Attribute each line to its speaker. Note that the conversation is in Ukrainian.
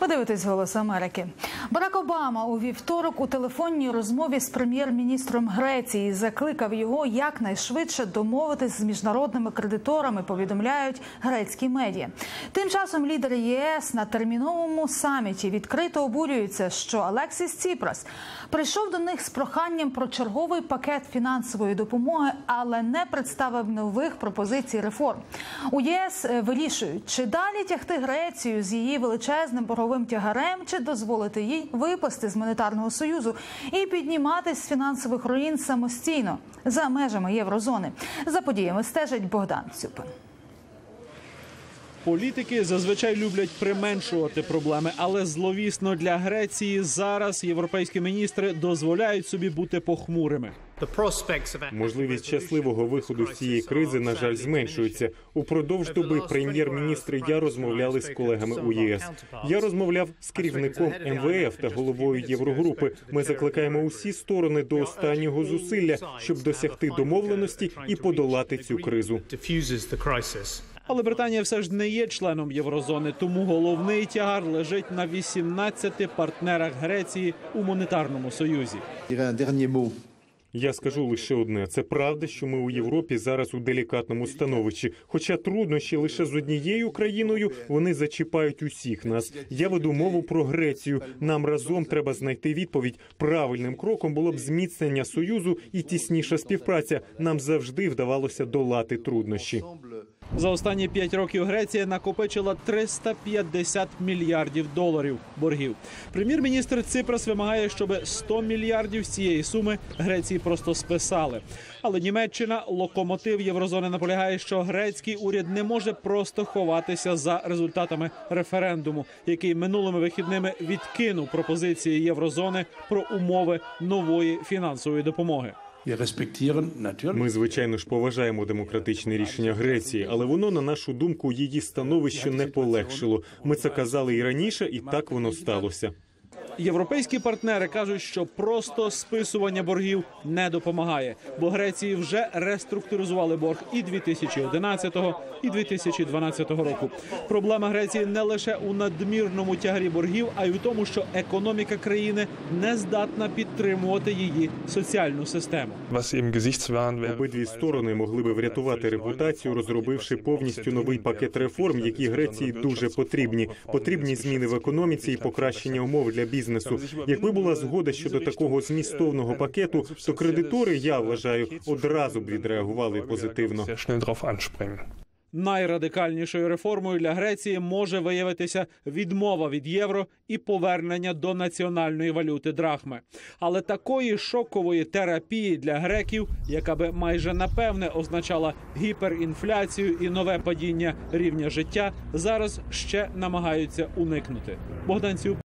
Speaker 1: Ви дивитесь «Голос Америки. Барак Обама у вівторок у телефонній розмові з прем'єр-міністром Греції закликав його якнайшвидше домовитись з міжнародними кредиторами. Повідомляють грецькі медіа. Тим часом лідери ЄС на терміновому саміті відкрито обурюються, що Алексіс Ціпрас прийшов до них з проханням про черговий пакет фінансової допомоги, але не представив нових пропозицій реформ. У ЄС е, вирішують, чи далі тягти Грецію з її величезним борговим тягарем, чи дозволити їй випасти з монетарного союзу і підніматись з фінансових руїн самостійно за межами єврозони. За подіями стежить Богдан Цюпин.
Speaker 2: Політики зазвичай люблять применшувати проблеми, але зловісно для Греції зараз європейські міністри дозволяють собі бути похмурими.
Speaker 3: Можливість щасливого виходу з цієї кризи, на жаль, зменшується. Упродовж доби прем'єр-міністри я розмовляли з колегами у ЄС. Я розмовляв з керівником МВФ та головою Єврогрупи. Ми закликаємо усі сторони до останнього зусилля, щоб досягти домовленості і подолати цю кризу.
Speaker 2: Але Британія все ж не є членом єврозони, тому головний тягар лежить на 18 партнерах Греції у монетарному союзі.
Speaker 3: Я скажу лише одне: це правда, що ми у Європі зараз у делікатному становищі. Хоча труднощі лише з однією країною вони зачіпають усіх нас. Я веду мову про Грецію. Нам разом треба знайти відповідь. Правильним кроком було б зміцнення союзу і тісніша співпраця. Нам завжди вдавалося долати труднощі.
Speaker 2: За останні п'ять років Греція накопичила 350 мільярдів доларів боргів. Прем'єр-міністр Ципрас вимагає, щоб 100 мільярдів з цієї суми Греції просто списали. Але Німеччина, локомотив єврозони, наполягає, що грецький уряд не може просто ховатися за результатами референдуму, який минулими вихідними відкинув пропозиції єврозони про умови нової фінансової допомоги.
Speaker 3: Ми, звичайно ж, поважаємо демократичне рішення Греції, але воно, на нашу думку, її становище не полегшило. Ми це казали і раніше, і так воно сталося.
Speaker 2: Європейські партнери кажуть, що просто списування боргів не допомагає, бо Греції вже реструктуризували борг і 2011, і 2012 року. Проблема Греції не лише у надмірному тягарі боргів, а й у тому, що економіка країни не здатна підтримувати її соціальну систему.
Speaker 3: Обидві сторони могли би врятувати репутацію, розробивши повністю новий пакет реформ, які Греції дуже потрібні. Потрібні зміни в економіці і покращення умов для бізнесу. Якби була згода щодо такого змістовного пакету, то кредитори, я вважаю, одразу б відреагували позитивно.
Speaker 2: Найрадикальнішою реформою для Греції може виявитися відмова від євро і повернення до національної валюти драхми. Але такої шокової терапії для греків, яка би майже напевне означала гіперінфляцію і нове падіння рівня життя, зараз ще намагаються уникнути. Богдан Цюб,